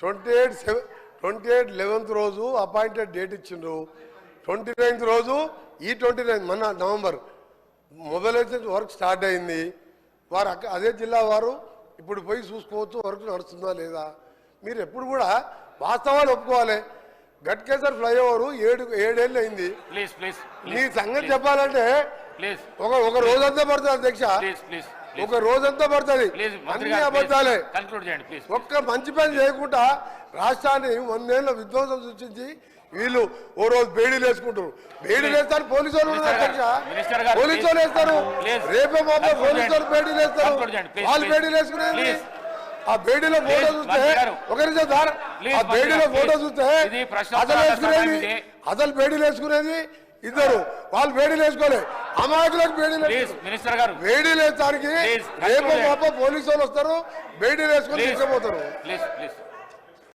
Twenty eight seven twenty eight eleventh రోజు appointed date ఇచ్చిండ్రు. Twenty ninth రోజు ఈ ట్వంటీ నైన్త్ మొన్న నవంబర్ మొబైలైజేషన్ వర్క్ స్టార్ట్ అయింది. వారు అదే జిల్లా వారు ఇప్పుడు పోయి చూసుకోవచ్చు వర్క్ నడుస్తుందా లేదా. మీరు ఎప్పుడు కూడా వాస్తవాలు ఒప్పుకోవాలి. గట్కేసర్ ఫ్లైఓవర్ ఏడు ఏడేళ్ళు అయింది. మీ సంగతి చెప్పాలంటే ఒక ఒక రోజంతా పడుతుంది అధ్యక్ష. Please please. ఒక రోజంతా పడుతుంది మంత్రి అన్ని అబద్ధాలే కన్క్లూడ్ చేయండి ప్లీజ్ ఒక్క మంచి పని చేయకుండా రాష్ట్రాన్ని వందేళ్ళ విధ్వంసం సృష్టించి వీళ్ళు ఓ రోజు బేడీలు వేసుకుంటారు బేడీలు వేస్తారు పోలీసు వాళ్ళు పోలీసు వాళ్ళు. వేస్తారు. రేపే మాపే కన్క్లూడ్ పోలీసు వాళ్ళు. బేడీలు వేస్తారు వాళ్ళు. బేడీలు వేసుకునేది. ఆ బేడీలో ఫోటో చూస్తే మంత్రి గారు. ఒక నిమిషం సార్ ఆ మంత్రి బేడీలో ఫోటో. చూస్తే అసలు వేసుకునేది. అసలు బేడీలు వేసుకునేది ఇద్దరు వాళ్ళు బేడీలు వేసుకోలే అమాయకులకు. మినిస్టర్ గారు రేపు. పాప పోలీసు వాళ్ళు వస్తారు వేడి వేసుకొని ప్లీజ్ తీసుకుపోతారు ప్లీజ్ ప్లీజ్